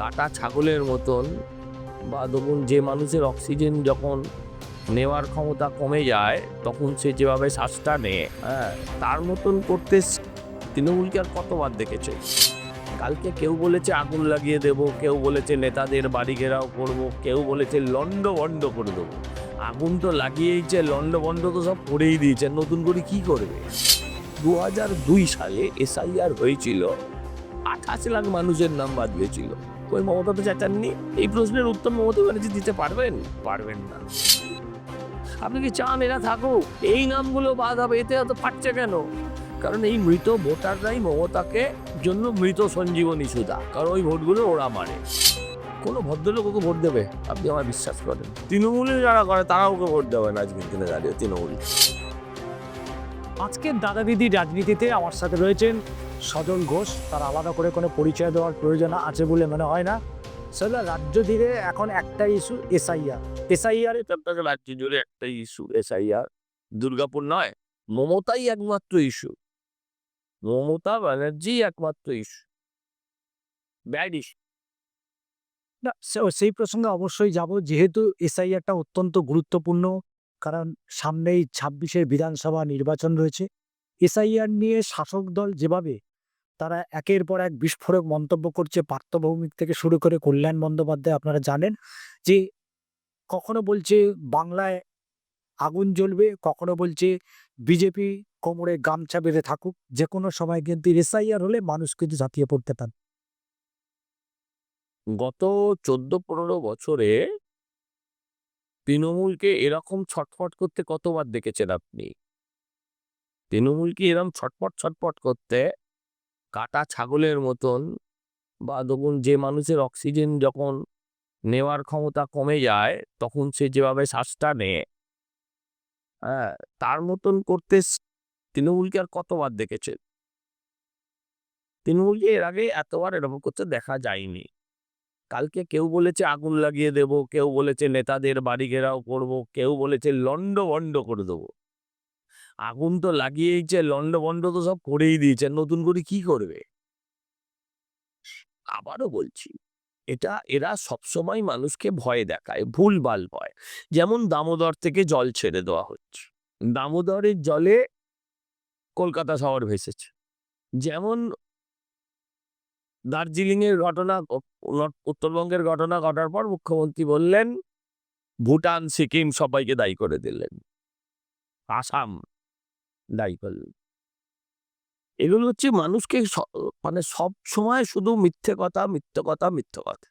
কাটা ছাগলের মতন বা ধরুন যে মানুষের অক্সিজেন যখন নেওয়ার ক্ষমতা কমে যায়, তখন সে যেভাবে শ্বাসটা নেয় হ্যাঁ তার মতন করতে তৃণমূলকে আর কতবার দেখেছে? কালকে কেউ বলেছে আগুন লাগিয়ে দেব, কেউ বলেছে নেতাদের বাড়ি ঘেরাও করব, কেউ বলেছে লন্ড বন্ড করে দেবো। আগুন তো লাগিয়েইছে লন্ড বন্ড তো সব করেই দিয়েছে, নতুন করে কি করবে? দু হাজার দুই সালে এসআইআর হয়েছিল, আঠাশ লাখ মানুষের নাম বাদ গিয়েছিল ওই মমতা তো চাচাননি এই প্রশ্নের উত্তর মমতা ব্যানার্জি দিতে পারবেন? পারবেন না। আপনি কি চান এরা থাকুক? এই নামগুলো বাদ হবে এতে এত ফাটছে কেন? কারণ এই মৃত ভোটাররাই মমতাকে জন্য মৃত সঞ্জীবনী সুদা কারণ ওই ভোটগুলো ওরা মারে কোনো ভদ্রলোক ওকে ভোট দেবে? আপনি আমার বিশ্বাস করেন। তৃণমূলে যারা করে তারা ওকে ভোট দেবে না আজকের দিনে দাঁড়িয়ে তৃণমূল। আজকের দাদা দিদি রাজনীতিতে আমার সাথে রয়েছেন সজল ঘোষ। তার আলাদা করে কোনো পরিচয় দেওয়ার প্রয়োজন আছে বলে মনে হয় না। রাজ্য ধীরে এখন একটা ইস্যু এসআইআর। এসআইআর রাজ্য জুড়ে একটা ইস্যু এসআইআর। দুর্গাপুর নয় মমতাই একমাত্র ইস্যু। মমতা ব্যানার্জি একমাত্র ইস্যু। Bad issue. না সেই প্রসঙ্গে অবশ্যই যাব। যেহেতু এসআইআরটা অত্যন্ত গুরুত্বপূর্ণ কারণ সামনেই ছাব্বিশের বিধানসভা নির্বাচন রয়েছে। এসআইআর নিয়ে শাসক দল যেভাবে তারা একের পর এক বিস্ফোরক মন্তব্য করছে পার্থভৌমিক থেকে শুরু করে কল্যাণ বন্দ্যোপাধ্যায় আপনারা জানেন যে কখনো বলছে বাংলায় আগুন জ্বলবে, কখনো বলছে বিজেপি কোমরে গামছা বেঁধে থাকুক যে কোনো সময় কিন্তু এসআইআর হলে মানুষ কিন্তু ঝাঁপিয়ে পড়তে পারে। গত চোদ্দ পনেরো বছরে তৃণমূলকে এরকম ছটফট করতে কতবার দেখেছেন আপনি? তৃণমূলকে এরকম ছটফট ছটফট করতে কাটা ছাগলের মতন বা দেখুন যে মানুষের অক্সিজেন যখন নেওয়ার ক্ষমতা কমে যায়, তখন সে যেভাবে শ্বাসটা নেয় হ্যাঁ তার মতন করতে তৃণমূলকে আর কতবার দেখেছেন? তৃণমূলকে এর আগে এতবার এরকম করতে দেখা যায়নি। কালকে কেউ বলেছে আগুন লাগিয়ে দেব, কেউ বলেছে নেতাদের বাড়ি ঘেরাও করব, কেউ বলেছে লন্ড বন্ড করে দেবো। আগুন তো লাগিয়েইছে লন্ড বন্ড তো সব করেই দিয়েছে, নতুন করে কি করবে? আবারও বলছি, এটা, এরা সবসময় মানুষকে ভয় দেখায়, ভুলভাল ভয়। যেমন দামোদর থেকে জল ছেড়ে দেওয়া হচ্ছে। দামোদরের জলে কলকাতা শহর ভেসেছে। যেমন দার্জিলিং এর ঘটনা উত্তরবঙ্গের ঘটনা ঘটার পর মুখ্যমন্ত্রী বললেন, ভুটান, সিকিম সবাইকে দায়ী করে দিলেন। আসাম দায়ী করলেন এগুলো হচ্ছে মানুষকে মানে সব সময় শুধু মিথ্যে কথা মিথ্যে কথা মিথ্যে কথা।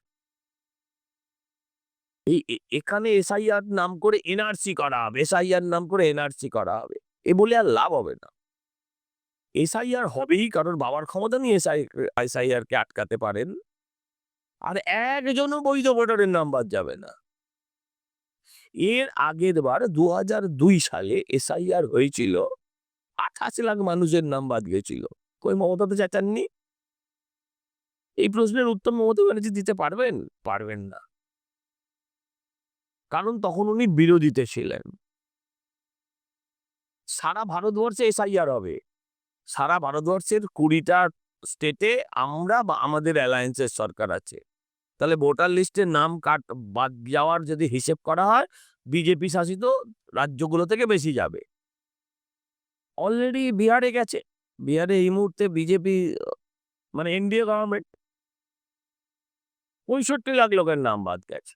এই এখানে এসআইআর নাম করে এনআরসি করা হবে, এসআইআর নাম করে এনআরসি করা হবে। এ বলে আর লাভ হবে না। এসআইআর হবেই, কারণ বাবার ক্ষমতা নিয়ে এসআই এসআইআর কে আটকাতে পারেন। আর একজনও বৈধ ভোটারের নাম্বার যাবে না। এর আগের বার দু হাজার দুই সালে এসআইআর হয়েছিল, আঠাশ লাখ মানুষের নাম বাদ গেছিল। কই, মমতা তো চাচাননি এই প্রশ্নের উত্তর মমতা ব্যানার্জি দিতে পারবেন? পারবেন না। কারণ তখন উনি বিরোধীতে ছিলেন। সারা ভারতবর্ষে এসআইআর হবে। সারা ভারতবর্ষের কুড়িটা স্টেটে আমরা বা আমাদের অ্যালায়েন্সের সরকার আছে। তাহলে ভোটার লিস্টের নাম কাট, বাদ যাওয়ার যদি হিসেব করা হয়, বিজেপি শাসিত রাজ্যগুলো থেকে বেশি যাবে। অলরেডি বিহারে গেছে। বিহারে এই মুহূর্তে বিজেপি মানে এনডিএ গভর্নমেন্ট পঁয়ষট্টি লাখ লোকের নাম বাদ গেছে।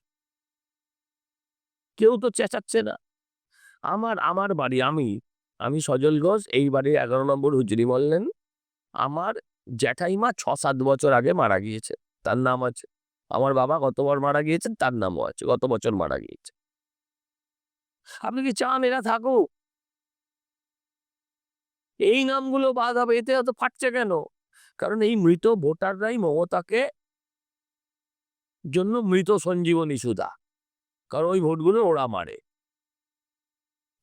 কেউ তো চেঁচাচ্ছে না। আমার আমার বাড়ি, আমি আমি সজল ঘোষ, এই বাড়ির এগারো নম্বর হুজুরি বললেন আমার জ্যাঠাইমা ছ সাত বছর আগে মারা গিয়েছে, তার নাম আছে। আমার বাবা গতবার মারা গিয়েছেন, তার নামও আছে গত বছর মারা গিয়েছে। আপনি কি চান এরা থাকুক? এই নামগুলো বাদ হবে, এতে এত ফাটছে কেন? কারণ এই মৃত ভোটাররাই মমতাকে জন্য মৃত সঞ্জীবনী সুধা। কারণ ওই ভোটগুলো ওরা মারে।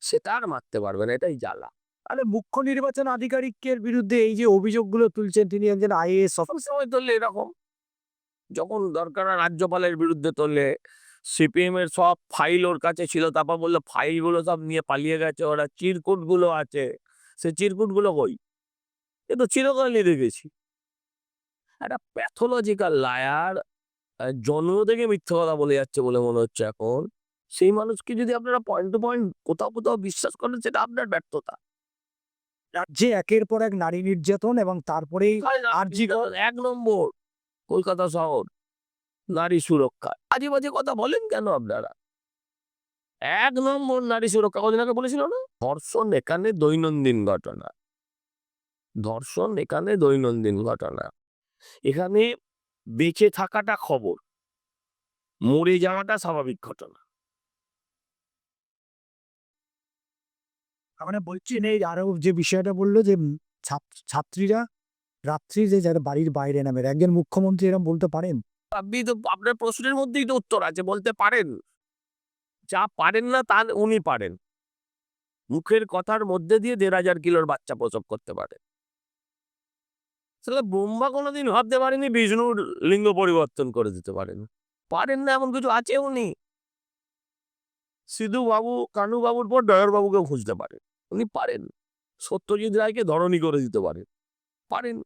সেটা আর মারতে পারবে না এটাই জ্বালা। আরে মুখ্য নির্বাচন আধিকারিকের বিরুদ্ধে এই যে অভিযোগগুলো তুলছেন তিনি একজন আইএএস সব সময় তোলে এরকম। যখন দরকার রাজ্যপালের বিরুদ্ধে তোলে সিপিএম এর সব ফাইল ওর কাছে ছিল তারপর বলল ফাইলগুলো সব নিয়ে পালিয়ে গেছে ওরা চিরকুটগুলো আছে। সে চিরকুটগুলো কই? এ তো চিরকালই দেখেছি একটা প্যাথোলজিক্যাল লায়ার জন্ম থেকে মিথ্যে কথা বলে যাচ্ছে বলে মনে হচ্ছে এখন। সেই মানুষকে যদি আপনারা পয়েন্ট টু পয়েন্ট কোথাও কোথাও বিশ্বাস করেন সেটা আপনার ব্যর্থতা। রাজ্যে একের পর এক নারী নির্যাতন এবং তারপরেই আরজি কর- এক নম্বর কলকাতা শহর নারী সুরক্ষা। আজে বাজে কথা বলেন কেন আপনারা? এক নম্বর নারী সুরক্ষা কদিন আগে বলেছিল না? ধর্ষণ এখানে দৈনন্দিন ঘটনা। ধর্ষণ এখানে দৈনন্দিন ঘটনা। এখানে বেঁচে থাকাটা খবর। মরে যাওয়াটা স্বাভাবিক ঘটনা। মানে বলছেন এই আরও যে বিষয়টা বলল যে ছাত্রীরা রাত্রি যে যারা বাড়ির বাইরে নামে, একজন মুখ্যমন্ত্রী এরকম বলতে পারেন? আপনি তো, আপনার প্রশ্নের মধ্যেই তো উত্তর আছে, বলতে পারেন। যা পারেন না, তা উনি পারেন। মুখের কথার মধ্যে দিয়ে দেড় হাজার কিলোর বাচ্চা প্রসব করতে পারে। তাহলে ব্রহ্মা কোনোদিন ভাবতে পারেনি বিষ্ণুর লিঙ্গ পরিবর্তন করে দিতে পারেন। পারেন না, এমন কিছু আছে উনি? সিধু বাবু, কানু বাবুর পর ডয়ার বাবুকেও খুঁজতে পারেন। উনি পারেন। সত্যজিৎ রায়কে ধরণী করে দিতে পারেন। পারেন।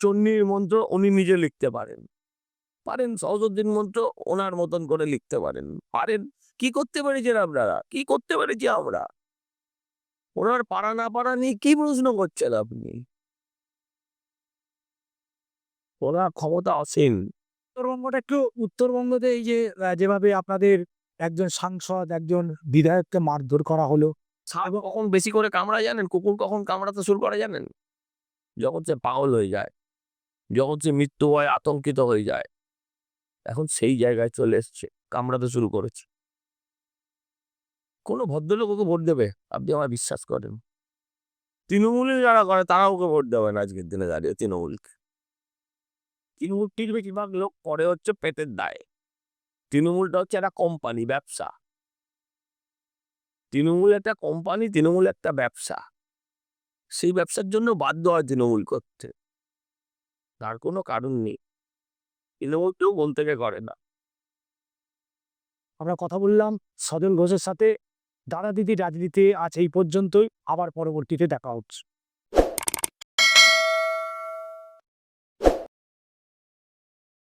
চন্ডীর মন্ত্র উনি নিজে লিখতে পারেন। পারেন, সহজুদ্দিন মন্ত্র ওনার মতন করে লিখতে পারেন। পারেন। কি করতে পেরেছেন আপনারা? কি করতে পেরেছি আমরা? ওনার পাড়া না পাড়া নিয়ে কি প্রশ্ন করছেন আপনি? ওনার ক্ষমতা অসীম। উত্তরবঙ্গটা একটু উত্তরবঙ্গতে এই যে যেভাবে আপনাদের একজন সাংসদ একজন বিধায়ককে মারধর করা হলো সাপ কখন বেশি করে কামড়া জানেন? কুকুর কখন কামড়াতে শুরু করে জানেন? যখন সে পাগল হয়ে যায় যখন সে মৃত্যু হয় আতঙ্কিত হয়ে যায় এখন সেই জায়গায় চলে এসছে কামড়াতে শুরু করেছে। কোনো ভদ্রলোক ওকে ভোট দেবে? আপনি আমায় বিশ্বাস করেন। তৃণমূলে যারা করে তারা ওকে ভোট দেবে না আজকের দিনে দাঁড়িয়ে তৃণমূলকে। তৃণমূলটির বেশিরভাগ লোক করে হচ্ছে পেটের দায়। তৃণমূলটা হচ্ছে একটা কোম্পানি ব্যবসা। তৃণমূল একটা কোম্পানি তৃণমূল একটা ব্যবসা। সেই ব্যবসার জন্য বাধ্য হয় তৃণমূল করতে। তার কোনো কারণ নেই। তৃণমূল কেউ মন থেকে করে না। আমরা কথা বললাম সজল ঘোষের সাথে। দাদা দিদি রাজনীতি আজ এই পর্যন্তই। আবার পরবর্তীতে দেখা হচ্ছে।